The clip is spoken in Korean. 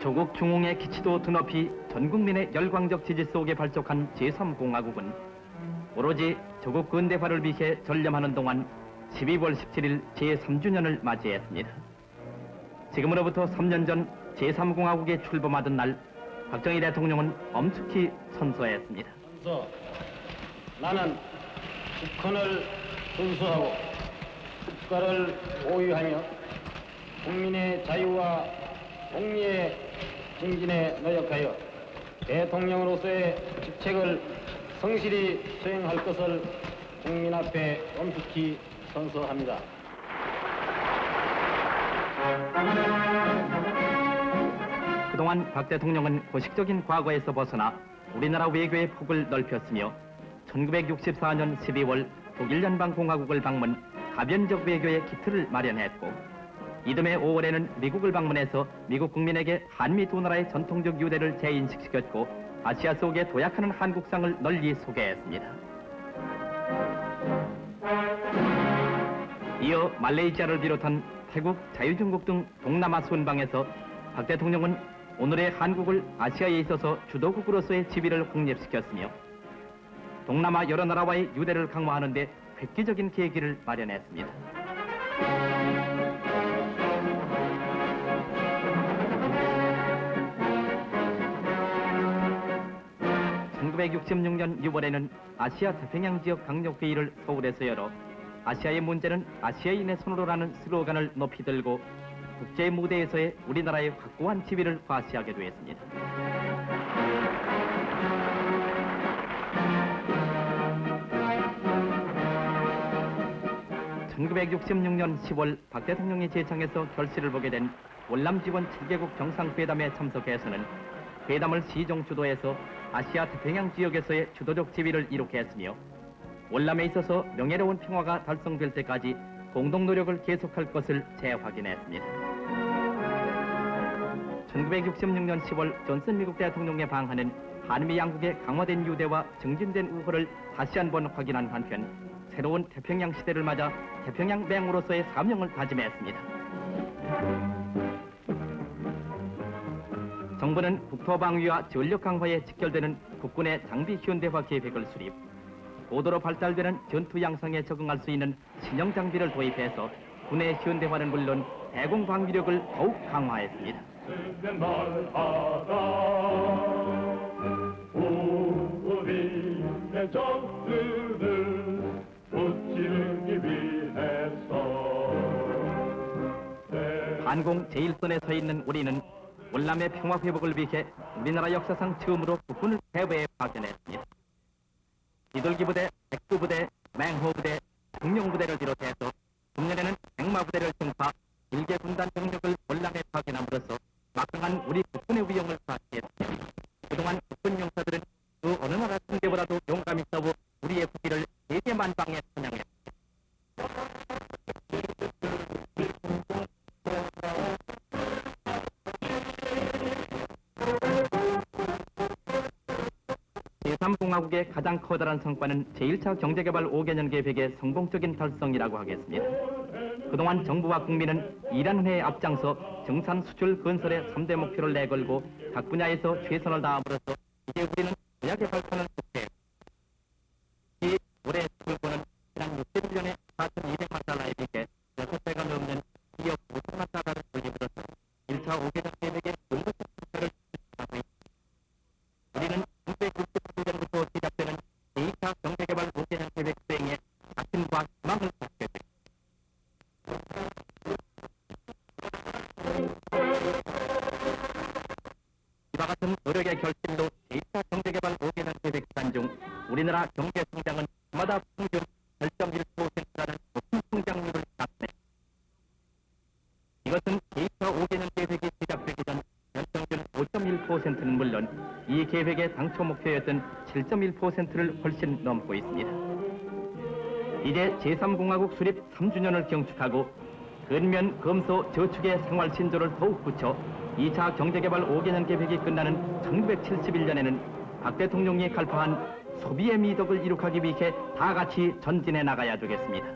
조국 중흥의 기치도 드높이 전 국민의 열광적 지지 속에 발족한 제3공화국은 오로지 조국 근대화를 위해 전념하는 동안 12월 17일 제3주년을 맞이했습니다. 지금으로부터 3년 전 제3공화국에 출범하던 날 박정희 대통령은 엄숙히 선서했습니다. 그래서 나는 북한을 군수하고 국가를 보유하며 국민의 자유와 독립의 증진에 노력하여 대통령으로서의 직책을 성실히 수행할 것을 국민 앞에 엄숙히 선서합니다. 그동안 박 대통령은 고식적인 과거에서 벗어나 우리나라 외교의 폭을 넓혔으며 1964년 12월 독일 연방공화국을 방문 가변적 외교의 기틀을 마련했고 이듬해 5월에는 미국을 방문해서 미국 국민에게 한미 두 나라의 전통적 유대를 재인식시켰고 아시아 속에 도약하는 한국상을 널리 소개했습니다. 이어 말레이시아를 비롯한 태국, 자유중국 등 동남아 순방에서 박 대통령은 오늘의 한국을 아시아에 있어서 주도국으로서의 지위를 확립시켰으며 동남아 여러 나라와의 유대를 강화하는 데 획기적인 계기를 마련했습니다. (1966년 6월에는) 아시아 태평양 지역 강력회의를 서울에서 열어 아시아의 문제는 아시아인의 손으로라는 슬로건을 높이 들고 국제 무대에서의 우리나라의 확고한 지위를 과시하게 되었습니다. 1966년 10월 박 대통령이 제창에서 결실을 보게 된 월남 지원 7개국 정상회담에 참석해서는 회담을 시정 주도해서 아시아 태평양 지역에서의 주도적 지위를 이룩해 했으며 월남에 있어서 명예로운 평화가 달성될 때까지 공동 노력을 계속할 것을 재확인했습니다. 1966년 10월 존슨 미국 대통령의 방한은 한미 양국의 강화된 유대와 증진된 우호를 다시 한번 확인한 한편 새로운 태평양 시대를 맞아 태평양 맹으로서의 사명을 다짐했습니다. 정부는 국토방위와 전력 강화에 직결되는 국군의 장비 현대화 계획을 수립, 고도로 발달되는 전투 양상에 적응할 수 있는 신형 장비를 도입해서 군의 현대화는 물론 대공 방위력을 더욱 강화했습니다. 위해서 한공 제1선에 서 있는 우리는 월남의 평화 회복을 위해 우리나라 역사상 처음으로 국군을 해외에 파견했습니다. 비둘기 부대, 백두 부대, 맹호 부대, 중령 부대를 비롯해서 금년에는 백마 부대를 증파 일개 군단 병력을 월남에 파견함으로써 막강한 우리 국군의 위용을 과시했으며 그동안 국군 용사들은 그 어느 나라 상대보다도 용감히 싸워 우리의 부기를 세계만방에 선양했 제3공화국의 가장 커다란 성과는 제1차 경제개발 5개년 계획의 성공적인 달성이라고 하겠습니다. 그동안 정부와 국민은 일하는 해에 앞장서 정산 수출 건설의 3대 목표를 내걸고 각 분야에서 최선을 다함으로써 이제 우리는 도약의 발판을 촉해 같은 노력의 결실로 제2차 경제개발 5개년 계획 기간 중 우리나라 경제 성장은 해마다 평균 8.1%라는 높은 성장률을 나타내 이것은 제2차 5개년 계획이 시작되기 전 연평균 5.1%는 물론 이 계획의 당초 목표였던 7.1%를 훨씬 넘고 있습니다. 이제 제3공화국 수립 3주년을 경축하고 근면 검소 저축의 생활 신조를 더욱 굳혀 2차 경제개발 5개년 계획이 끝나는 1971년에는 박 대통령이 갈파한 소비의 미덕을 이룩하기 위해 다 같이 전진해 나가야 되겠습니다.